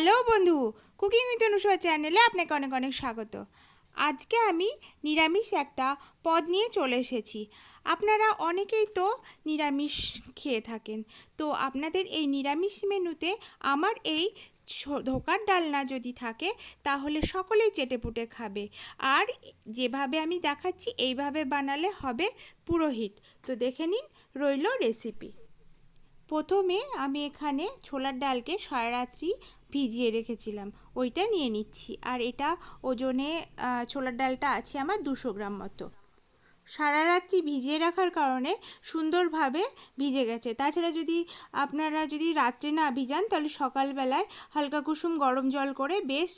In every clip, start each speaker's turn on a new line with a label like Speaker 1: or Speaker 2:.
Speaker 1: Hello বন্ধু, cooking with Anusha চ্যানেলে আপনাকে অনেক অনেক স্বাগত। আজকে আমি নিরামিষ একটা পদ নিয়ে চলে এসেছি। আপনারা অনেকেই তো নিরামিষ খেয়ে থাকেন। তো আপনাদের এই নিরামিষ মেনুতে আমার এই ধোকার ডালনা যদি থাকে, তাহলে সকলেই চেটেপুটে খাবে। আর যেভাবে আমি দেখাচ্ছি, এইভাবে বানালে হবে পুরোহিত। তো দেখে নিন, রইল রেসিপি প্রথমে আমি এখানে ছোলার ডালকে সারা রাত্রি ভিজিয়ে রেখেছিলাম। ওইটা নিয়ে নিচ্ছি। আর এটা ওজনে ছোলার ডালটা আছে আমার দুশো গ্রাম মতো। সারা রাত্রি ভিজিয়ে রাখার কারণে সুন্দরভাবে ভিজে গেছে। তাছাড়া যদি আপনারা যদি রাত্রে না ভিজান, তাহলে সকালবেলায় হালকা কুসুম গরম জল করে বেশ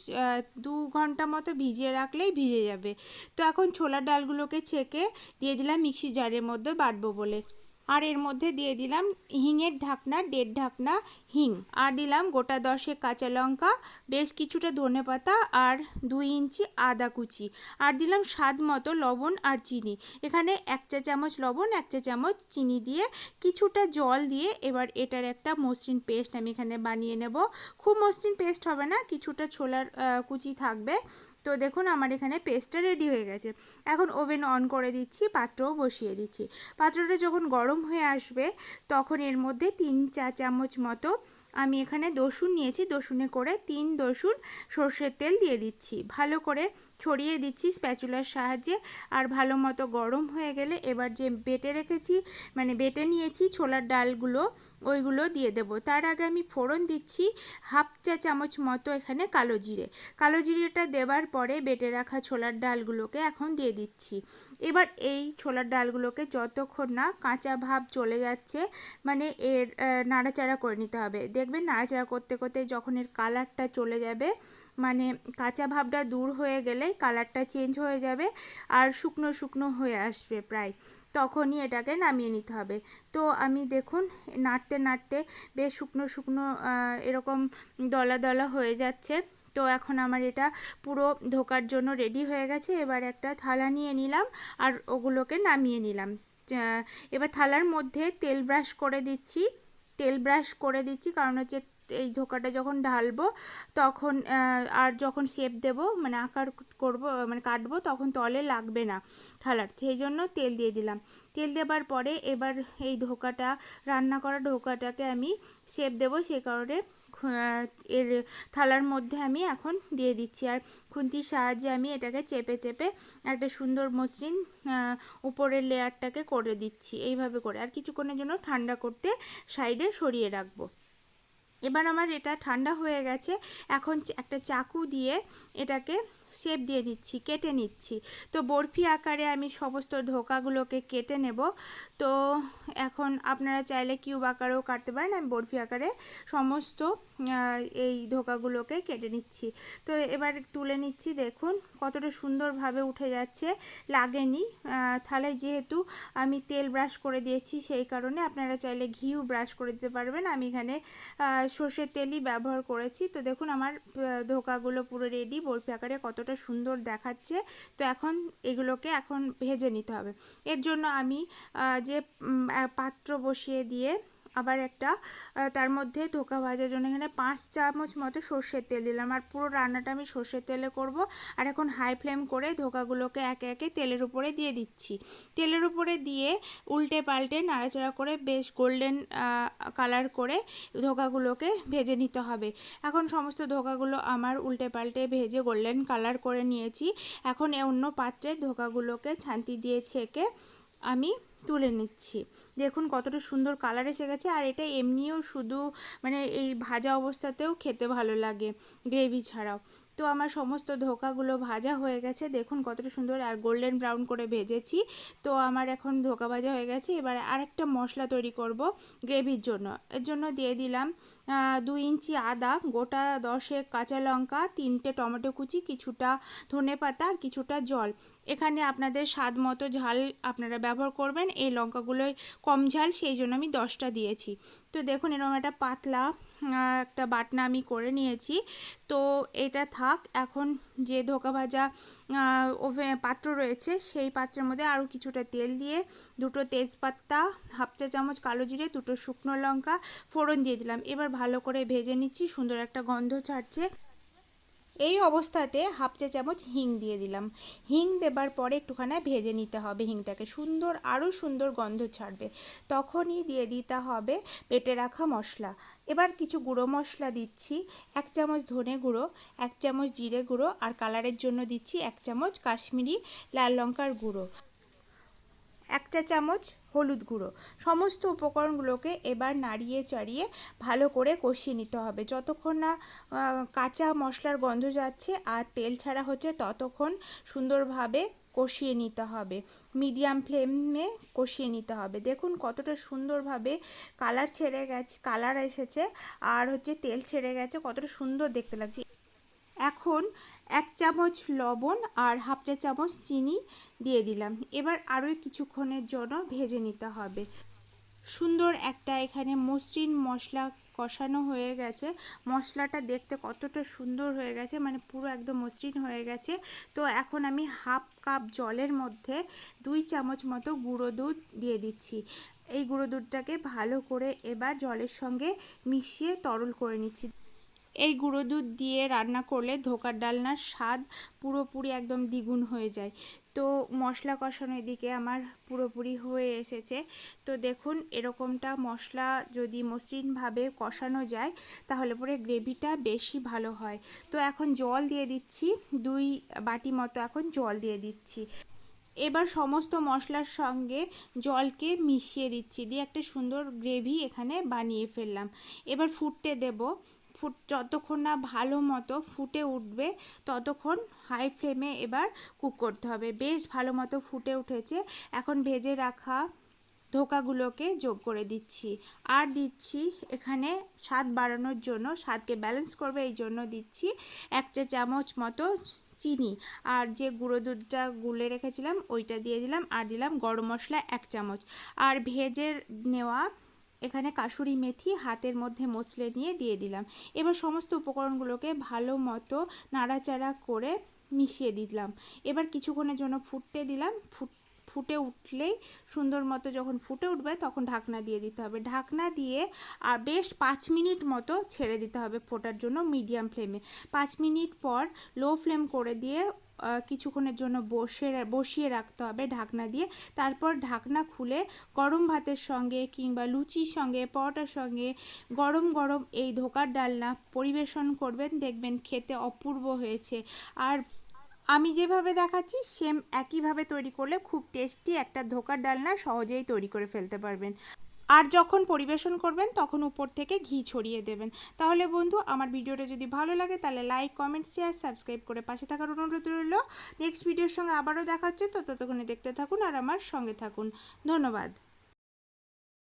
Speaker 1: দু ঘণ্টা মতো ভিজিয়ে রাখলেই ভিজে যাবে। তো এখন ছোলার ডালগুলোকে ছেঁকে দিয়ে দিলাম মিক্সি জারের মধ্যে বাটবো বলে। আর এর মধ্যে দিয়ে দিলাম হিঙের ঢাকনা দেড় ঢাকনা হিং। আর দিলাম গোটা দশেক কাঁচা লঙ্কা, বেশ কিছুটা ধনেপাতা আর দুই ইঞ্চি আদা কুচি। আর দিলাম স্বাদ মতো লবণ আর চিনি। এখানে এক চা চামচ লবণ, এক চা চামচ চিনি দিয়ে কিছুটা জল দিয়ে এবার এটার একটা মসৃণ পেস্ট আমি এখানে বানিয়ে নেব। খুব মসৃণ পেস্ট হবে না, কিছুটা ছোলার কুচি থাকবে। তো দেখুন আমার এখানে পেস্টটা রেডি হয়ে গেছে। এখন ওভেন অন করে দিচ্ছি, পাত্রও বসিয়ে দিচ্ছি। পাত্রটা যখন গরম হয়ে আসবে, তখন এর মধ্যে তিন চা চামচ মতো আমি এখানে দসুন নিয়েছি দসুনে করে তিন দসুন সর্ষের তেল দিয়ে দিচ্ছি। ভালো করে ছড়িয়ে দিচ্ছি স্প্যাচুলার সাহায্যে। আর ভালো মতো গরম হয়ে গেলে এবার যে বেটে রেখেছি মানে বেটে নিয়েছি ছোলার ডালগুলো, ওইগুলো দিয়ে দেব। তার আগে আমি ফোড়ন দিচ্ছি হাফ চা চামচ মতো এখানে কালো জিরে। কালো জিরেটা দেওয়ার পরে বেটে রাখা ছোলার ডালগুলোকে এখন দিয়ে দিচ্ছি। এবার এই ছোলার ডালগুলোকে যতক্ষণ না কাঁচা ভাব চলে যাচ্ছে মানে এর নাড়াচাড়া করে নিতে হবে। দেখবেন নাড়াচাড়া করতে করতে যখন এর কালারটা চলে যাবে মানে কাঁচা ভাবটা দূর হয়ে গেলে কালারটা চেঞ্জ হয়ে যাবে আর শুকনো শুকনো হয়ে আসবে প্রায়। তখনই এটাকে নামিয়ে নিতে হবে। তো আমি দেখুন, নাড়তে নাড়তে বেশ শুকনো শুকনো এরকম দলা দলা হয়ে যাচ্ছে। তো এখন আমার এটা পুরো ধোকার জন্য রেডি হয়ে গেছে। এবার একটা থালা নিয়ে নিলাম আর ওগুলোকে নামিয়ে নিলাম। এবার থালার মধ্যে তেল ব্রাশ করে দিচ্ছি। তেল ব্রাশ করে দিচ্ছি, কারণ হচ্ছে এই ধোকাটা যখন ঢালবো, তখন আর যখন শেপ দেব মানে আকার করব মানে কাটবো, তখন তলে লাগবে না থালার। সেই জন্য তেল দিয়ে দিলাম। তেল দেবার পরে এবার এই ধোকাটা রান্না করা ধোকাটাকে আমি শেপ দেবো সেই কারণে এর থালার মধ্যে আমি এখন দিয়ে দিচ্ছি। আর খুন্তির সাহায্যে আমি এটাকে চেপে চেপে একটা সুন্দর মসৃণ উপরের লেয়ারটাকে করে দিচ্ছি। এইভাবে করে। আর কিছুক্ষণের জন্য ঠান্ডা করতে সাইডে সরিয়ে রাখব। এবার আমার এটা ঠান্ডা হয়ে গেছে, এখন একটা চাকু দিয়ে এটাকে শেপ দিয়ে দিচ্ছি, কেটে নিচ্ছি। তো বরফি আকারে আমি সমস্ত ধোকাগুলোকে কেটে নেব। তো এখন আপনারা চাইলে কিউব আকারেও কাটতে পারেন, আমি বরফি আকারে সমস্ত এই ধোকাগুলোকে কেটে নিচ্ছি। তো এবার তুলে নিচ্ছি, দেখুন কতটা সুন্দরভাবে উঠে যাচ্ছে। লাগেনি। তাহলে যেহেতু আমি তেল ব্রাশ করে দিয়েছি, সেই কারণে আপনারা চাইলে ঘিও ব্রাশ করে দিতে পারবেন। আমি এখানে সর্ষের তেলই ব্যবহার করেছি। তো দেখুন আমার ধোকাগুলো পুরো রেডি বরফি আকারে কতটা সুন্দর দেখাচ্ছে। তো এখন এগুলোকে এখন ভেজে নিতে হবে। এর জন্য আমি যে পাত্র বসিয়ে দিয়ে আবার একটা তার মধ্যে ধোকা ভাজার জন্য এখানে পাঁচ চামচ মতো সর্ষের তেল দিলাম। আর পুরো রান্নাটা আমি সর্ষের তেলে করব। আর এখন হাই ফ্লেম করে ধোকাগুলোকে একে একে তেলের উপরে দিয়ে দিচ্ছি। তেলের উপরে দিয়ে উল্টে পাল্টে নাড়াচাড়া করে বেশ গোল্ডেন কালার করে ধোকাগুলোকে ভেজে নিতে হবে। এখন সমস্ত ধোকাগুলো আমার উল্টে পাল্টে ভেজে গোল্ডেন কালার করে নিয়েছি। এখন অন্য পাত্রের ধোকাগুলোকে ছান্তি দিয়ে ছেঁকে আমি তুলে নিচ্ছি। দেখুন কতটা সুন্দর কালার এসে গেছে আর এটা এমনিও শুধু মানে এই ভাজা অবস্থাতেও খেতে ভালো লাগে গ্রেভি ছাড়াও। তো আমার সমস্ত ধোকাগুলো ভাজা হয়ে গেছে। দেখুন কতটা সুন্দর আর গোল্ডেন ব্রাউন করে ভেজেছি। তো আমার এখন ধোকা ভাজা হয়ে গেছে। এবার আরেকটা মশলা তৈরি করব গ্রেভির জন্য। এর জন্য দিয়ে দিলাম দুই ইঞ্চি আদা, গোটা দশেক কাঁচা লঙ্কা, তিনটে টমেটো কুচি, কিছুটা ধনে পাতা আর কিছুটা জল। এখানে আপনাদের স্বাদ মতো ঝাল আপনারা ব্যবহার করবেন। এই লঙ্কাগুলোই কম ঝাল, সেই জন্য আমি দশটা দিয়েছি। তো দেখুন এরকম একটা পাতলা একটা বাটনা আমি করে নিয়েছি। তো এটা থাক, এখন যে ধোকা ভাজা ওভে, পাত্র রয়েছে, সেই পাত্রের মধ্যে আরও কিছুটা তেল দিয়ে দুটো তেজপাতা, হাফ চা চামচ কালো জিরে, দুটো শুকনো লঙ্কা, ফোড়ন দিয়ে দিলাম। এবার ভালো করে ভেজে নিচ্ছি, সুন্দর একটা গন্ধ ছাড়ছে। এই অবস্থাতে হাফ চা চামচ হিং দিয়ে দিলাম। হিং দেবার পরে একটুখানি ভেজে নিতে হবে হিংটাকে। সুন্দর, আরও সুন্দর গন্ধ ছাড়বে। তখনই দিয়ে দিতে হবে পেটে রাখা মশলা। এবার কিছু গুঁড়ো মশলা দিচ্ছি, এক চামচ ধনে গুঁড়ো, এক চামচ জিরে গুঁড়ো, আর কালারের জন্য দিচ্ছি এক চামচ কাশ্মীরি লাল লঙ্কার গুঁড়ো। এক চা চামচ হলুদ গুঁড়ো। সমস্ত উপকরণগুলোকে এবার নাড়িয়ে চাড়িয়ে ভালো করে কষিয়ে নিতে হবে। যতক্ষণ না কাঁচা মশলার গন্ধ যাচ্ছে আর তেল ছাড়া হচ্ছে, ততক্ষণ সুন্দরভাবে কষিয়ে নিতে হবে। মিডিয়াম ফ্লেমে কষিয়ে নিতে হবে। দেখুন কতটা সুন্দরভাবে কালার ছেড়ে গেছে, কালার এসেছে আর হচ্ছে তেল ছেড়ে গেছে, কতটা সুন্দর দেখতে লাগছে। এখন এক চামচ লবণ আর হাফ চা চামচ চিনি দিয়ে দিলাম। এবার আরও কিছুক্ষণের জন্য ভেজে নিতে হবে। সুন্দর একটা এখানে মসৃণ মশলা কষানো হয়ে গেছে। মশলাটা দেখতে কতটা সুন্দর হয়ে গেছে মানে পুরো একদম মসৃণ হয়ে গেছে। তো এখন আমি হাফ কাপ জলের মধ্যে দুই চামচ মতো গুঁড়ো দুধ দিয়ে দিচ্ছি। এই গুঁড়ো দুধটাকে ভালো করে এবার জলের সঙ্গে মিশিয়ে তরল করে নিচ্ছি। এই গুঁড়ো দুধ দিয়ে রান্না করলে ধোকার ডালনার স্বাদ পুরোপুরি একদম দ্বিগুণ হয়ে যায়। তো মশলা কষানো এদিকে আমার পুরোপুরি হয়ে এসেছে। তো দেখুন, এরকমটা মশলা যদি মসৃণভাবে কষানো যায়, তাহলে পরে গ্রেভিটা বেশি ভালো হয়। তো এখন জল দিয়ে দিচ্ছি, দুই বাটি মতো এখন জল দিয়ে দিচ্ছি। এবার সমস্ত মশলার সঙ্গে জলকে মিশিয়ে দিচ্ছি, দিয়ে একটা সুন্দর গ্রেভি এখানে বানিয়ে ফেললাম। এবার ফুটতে দেব। ফুট, যতক্ষণ না ভালো মতো ফুটে উঠবে, ততক্ষণ হাই ফ্লেমে এবার কুক করতে হবে। বেশ ভালো মতো ফুটে উঠেছে, এখন ভেজে রাখা ধোকাগুলোকে যোগ করে দিচ্ছি। আর দিচ্ছি এখানে স্বাদ বাড়ানোর জন্য, স্বাদকে ব্যালেন্স করবে, এই জন্য দিচ্ছি এক চা চামচ মতো চিনি। আর যে গুঁড়ো দুধটা গুলে রেখেছিলাম, ওইটা দিয়ে দিলাম, আর দিলাম গরম মশলা এক চামচ। আর ভেজে নেওয়া এখানে কাসুরি মেথি হাতের মধ্যে মচলে নিয়ে দিয়ে দিলাম। এবার সমস্ত উপকরণগুলোকে ভালো মতো নাড়াচাড়া করে মিশিয়ে দিলাম। এবার কিছুক্ষণের জন্য ফুটতে দিলাম। ফুট, ফুটে উঠলেই সুন্দর মতো যখন ফুটে উঠবে তখন ঢাকনা দিয়ে দিতে হবে। ঢাকনা দিয়ে আর বেশ পাঁচ মিনিট মতো ছেড়ে দিতে হবে ফোটার জন্য মিডিয়াম ফ্লেমে। পাঁচ মিনিট পর লো ফ্লেম করে দিয়ে কিছুক্ষণের জন্য বসে, বসিয়ে রাখতে হবে ঢাকনা দিয়ে। তারপর ঢাকনা খুলে গরম ভাতের সঙ্গে কিংবা লুচির সঙ্গে, পরোটার সঙ্গে গরম গরম এই ধোকার ডালনা পরিবেশন করবেন। দেখবেন খেতে অপূর্ব হয়েছে। আর আমি যেভাবে দেখাচ্ছি সেম একইভাবে তৈরি করলে খুব টেস্টি একটা ধোকার ডালনা সহজেই তৈরি করে ফেলতে পারবেন। আর যখন পরিবেশন করবেন, তখন উপর থেকে ঘি ছড়িয়ে দেবেন। তাহলে বন্ধু, আমার ভিডিওটা যদি ভালো লাগে, তাহলে লাইক কমেন্ট শেয়ার সাবস্ক্রাইব করে পাশে থাকার অনুরোধ রইল। নেক্সট ভিডিওর সঙ্গে আবারও দেখা হচ্ছে, তো ততক্ষণে দেখতে থাকুন আর আমার সঙ্গে থাকুন। ধন্যবাদ।